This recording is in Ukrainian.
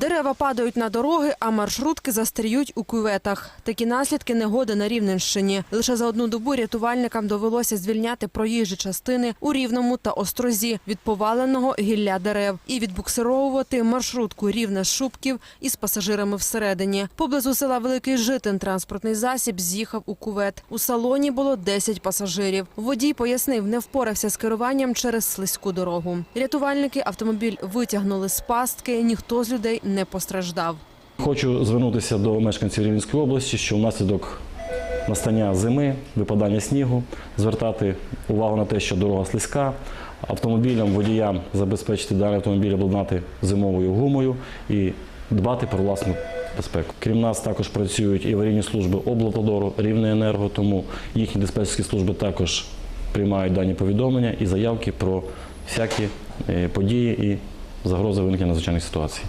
Дерева падають на дороги, а маршрутки застріють у кюветах. Такі наслідки негоди на Рівненщині. Лише за одну добу рятувальникам довелося звільняти проїжджі частини у Рівному та Острозі від поваленого гілля дерев і відбуксировувати маршрутку рівне Шубків із пасажирами всередині. Поблизу села Великий Житин транспортний засіб з'їхав у кювет. У салоні було 10 пасажирів. Водій пояснив, не впорався з керуванням через слизьку дорогу. Рятувальники автомобіль витягнули з пастки. Ніхто з людей не постраждав. Хочу звернутися до мешканців Рівненської області, що внаслідок настання зими, випадання снігу, звертати увагу на те, що дорога слизька, автомобілям, водіям забезпечити даний автомобіль обладнати зимовою гумою і дбати про власну безпеку. Крім нас також працюють і аварійні служби облавтодору, Рівнеенерго, тому їхні диспетчерські служби також приймають дані повідомлення і заявки про всякі е, події і загрози виникнення надзвичайних ситуацій.